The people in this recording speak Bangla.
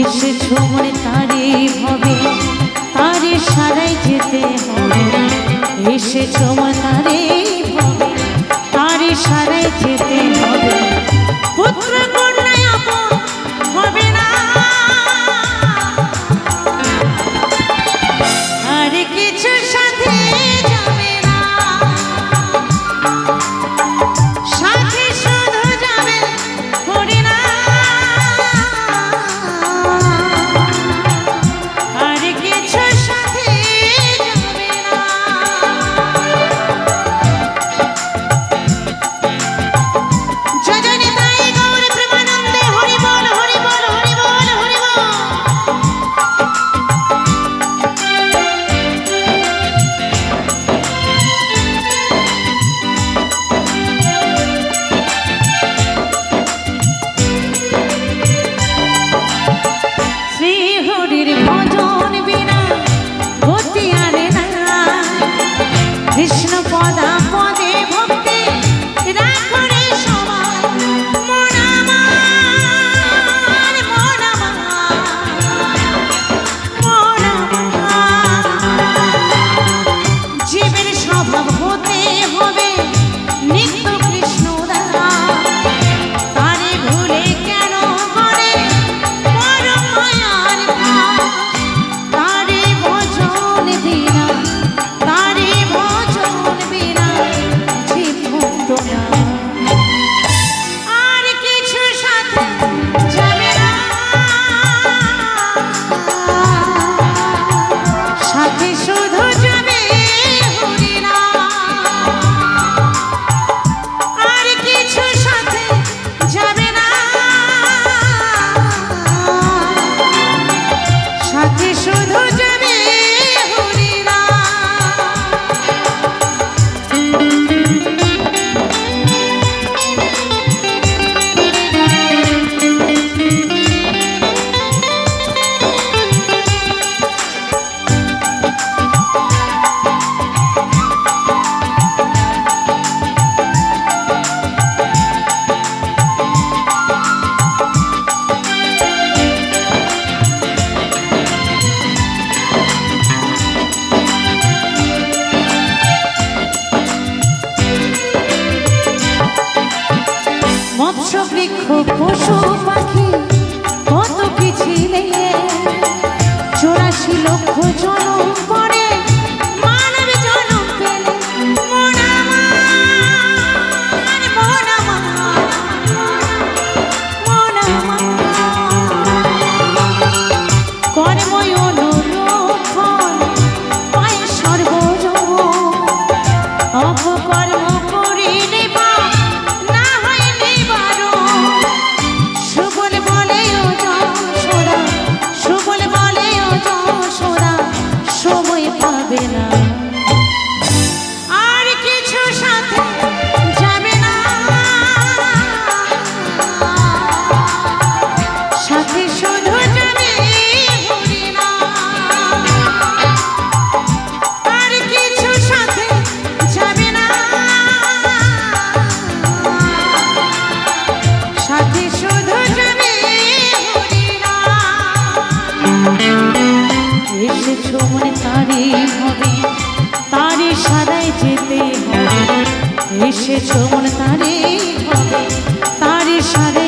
এসেছ মনে তারে ভবে, তারে সারাই যেতে হবে। এসেছ মনে তারে ভবে, তারে সারাই যেতে হবে। কৃষ্ণ পদা বৃক্ষ বৃক্ষ পশু পাখি কত কি ছিলে চৌরাশি লক্ষ জন You know. এসেছ তারি হবে তারি সারে